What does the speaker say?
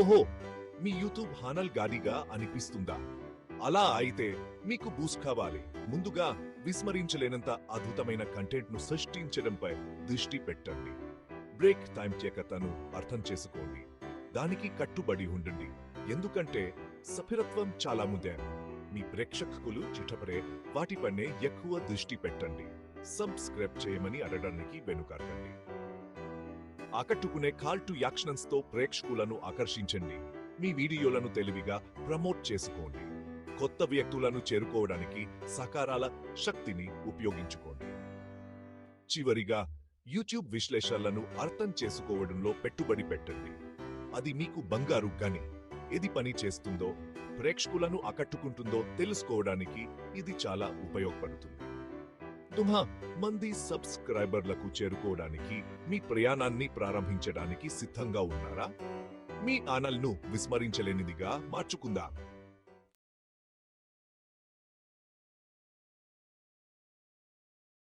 ఓహో మీ యూట్యూబ్ హానల్ గాడిగా అనిపిస్తుందా? అలా అయితే మీకు బూస్ట్ కావాలి. ముందుగా విస్మరించలేనంత అద్భుతమైన కంటెంట్ను సృష్టించడంపై దృష్టి పెట్టండి. బ్రేక్ టైం చేకతను అర్థం చేసుకోండి. దానికి కట్టుబడి ఉండండి. ఎందుకంటే సఫిరత్వం చాలా ముదే. మీ ప్రేక్షకులు చిటపడే వాటిపైనే ఎక్కువ దృష్టి పెట్టండి. సబ్స్క్రైబ్ చేయమని అడగడానికి వెనుకాకండి ఆకట్టుకునే కాల్ టు యాక్షన్స్తో ప్రేక్షకులను ఆకర్షించండి. మీ వీడియోలను తెలివిగా ప్రమోట్ చేసుకోండి. కొత్త వ్యక్తులను చేరుకోవడానికి సకారాల శక్తిని ఉపయోగించుకోండి. చివరిగా యూట్యూబ్ విశ్లేషణలను అర్థం చేసుకోవడంలో పెట్టుబడి పెట్టండి. అది మీకు బంగారు గని. ఏది పని చేస్తుందో ప్రేక్షకులను ఆకట్టుకుంటుందో తెలుసుకోవడానికి ఇది చాలా ఉపయోగపడుతుంది. తుమ్హా మంది సబ్స్క్రైబర్లకు చేరుకోవడానికి మీ ప్రయాణాన్ని ప్రారంభించడానికి సిద్ధంగా ఉన్నారా? మీ ఆనల్ను విస్మరించలేనిదిగా మార్చుకుందాం.